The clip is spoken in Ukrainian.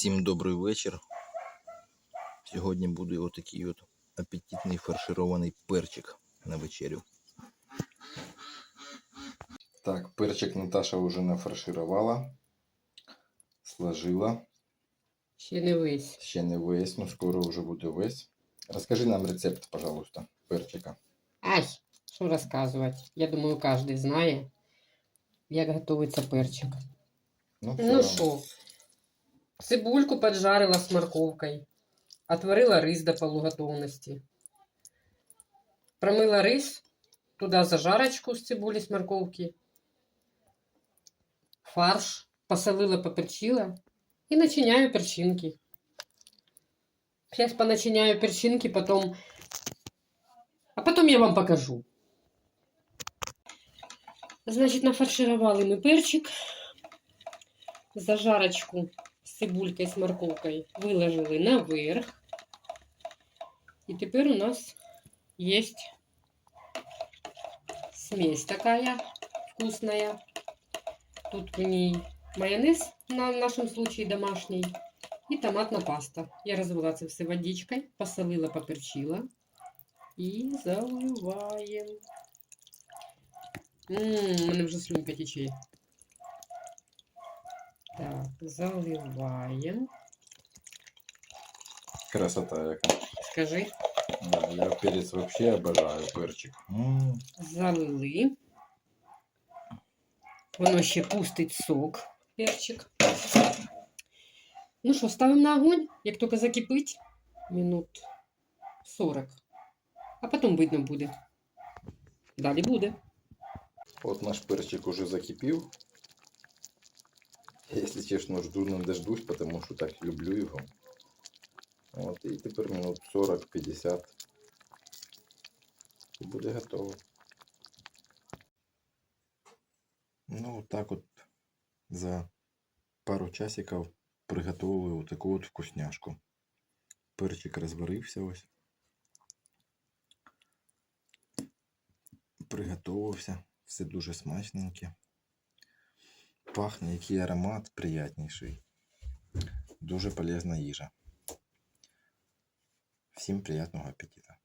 Всім добрий вечір. Сьогодні буде отакий от апетитний фарширований перчик на вечерю. Так, перчик Наташа вже нафарширувала, сложила. Ще не весь. Ще не весь, но скоро вже буде весь. Розкажи нам рецепт, пожалуйста, перчика. Ай, що розказувати? Я думаю, кожен знає, як готується перчик. Ну, Ну що, цибульку поджарила з морковкою, отварила рис до полуготовності. Промила рис, туди зажарочку з цибулі з морковки, фарш, посолила, поперчила и начиняю перчинки. Сейчас поначиняю перчинки, потом... А потом я вам покажу. Значит, нафаршировали мы перчик. Зажарочку з цибулькою, з морковкою виложили наверх. І тепер у нас є смесь такая вкусная. Тут в ней майонез, на в нашем случае домашний, и томатная паста. Я розвела це все водичкою, посолила, поперчила. І заливаємо. Ммм, у мене вже слюнка тече. Так, заливаємо. Красота яка. Скажи, Да, я перец вообще обожаю перчик. М, залили. Воно ще пустить сок, перчик. Ну що, ставимо на огонь, як тільки закипить, минут 40. А потім видно буде. Далі буде. От наш перчик уже закипів. Якщо чесно, жду не дождусь, тому що так люблю його. От, і тепер минут 40-50. І буде готово. Ну, так от за пару часиків приготували таку от вкусняшку. Перчик розварився ось. Приготувався. Все дуже смачненьке. Пахне який аромат приятніший. Дуже полезна їжа. Всім приятного апетита.